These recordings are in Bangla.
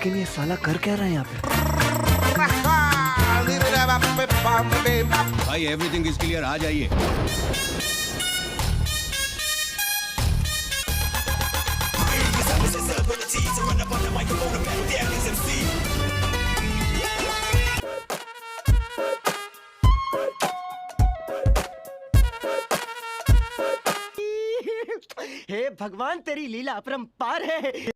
लेकिन ये साला कर क्या रहा है यहाँ पे? भाई एवरीथिंग इज़ क्लियर आ जाइए। हे भगवान तेरी लीला अपरंपार है।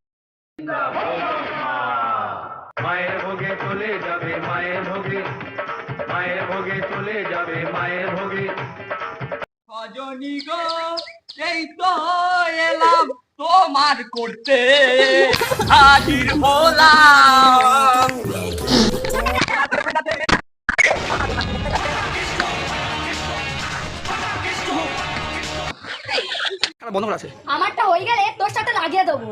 মায়ের ভোগে চলে যাবে মায়ের ভোগে। মায়ের ভোগে চলে যাবে মায়ের ভোগে। রজনী গো এই তো এলাম তোমার করতে। হাজির হলাম। আমারটা হয়ে গেলে তোর সাথে লাগিয়ে দেবো।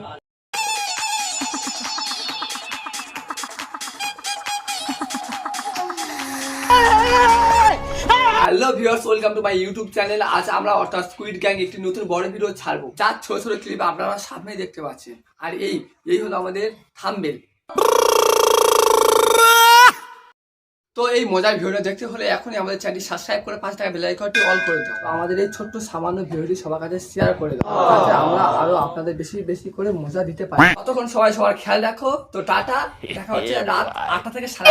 Viewers welcome to my YouTube channel আজ আমরা অর্থাৎ স্কুইড গ্যাং একটি নতুন বড় ভিডিও ছাড়বো। যার ছোট ছোট ক্লিপ আপনারা সামনে দেখতে পাচ্ছেন। আর এই এই হলো আমাদের তো এই মজার ভিডিওটা দেখতে হলে এখনই আমাদের চ্যানেলটি সাবস্ক্রাইব করে পাঁচ টাকা বেল অল করে দাও। আমাদের এই ছোট্ট সামান্য ভিডিওটি সবার কাছে শেয়ার করে দাও। আমরা আরও আপনাদের বেশি বেশি করে মজা দিতে পারি। ততক্ষণ সবাই সবার খেয়াল রাখো। তো টাটা। দেখা হচ্ছে রাত আটটা থেকে সাড়ে